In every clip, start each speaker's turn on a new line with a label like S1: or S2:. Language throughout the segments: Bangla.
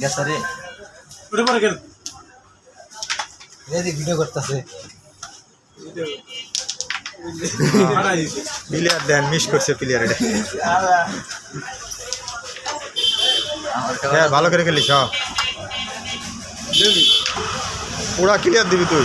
S1: গেছে রে
S2: ওটা পরে কেন?
S3: এই ভিডিও করতেছে।
S4: প্লেয়ার দেন মিস করছে প্লেয়ার এটা হ্যাঁ ভালো করে খেলিস পুরা ক্লিয়ার দিবি তুই।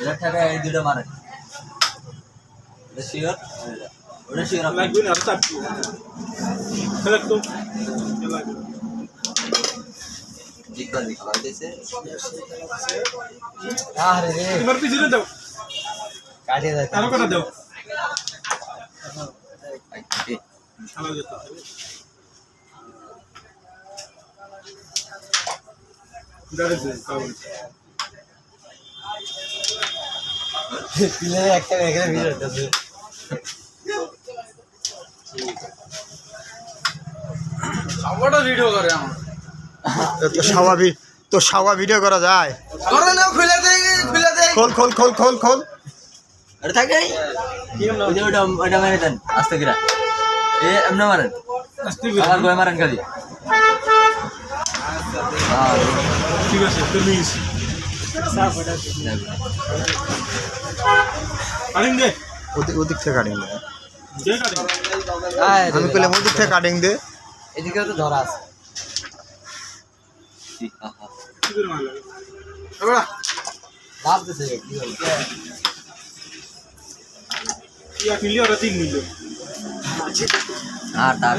S1: এটা টাকা এই দুটো মারে। এটা শিওর ওটা শিওর
S2: লাগবে না আর খেলা তো
S1: করে দিতে পারতেছে
S3: আরে রে।
S2: এবার পিছনে দাও।
S3: কাটিয়ে যাচ্ছে
S2: আরও কটা দাও। খেলা যেতে। দাঁড়িয়েছে কাউন্ট
S3: পিলে একটা এখানে ভিডিও করতেছে
S2: সবটা ভিডিও করে আমার।
S4: তো স্বাভাবিক তো স্বাভাবিক ভিডিও করা যায়?
S3: করে খুলে খুলে
S4: খোল খোল খোল খোল খোল।
S1: ওটা থাকে? ওই ওটা ওটা মেরে দেন আস্তে করে। এ এমনি মারেন।
S2: আস্তে
S1: আমার গয়ে মারেন খালি। হ্যাঁ
S2: ঠিক আছে তো মিস কাটিং দে।
S4: ওদিক ওদিক থেকে কাটিং দে। আমি ওদিক থেকে কাটিং
S3: এদিকেও তো ধরা আছে।
S1: আর ডাক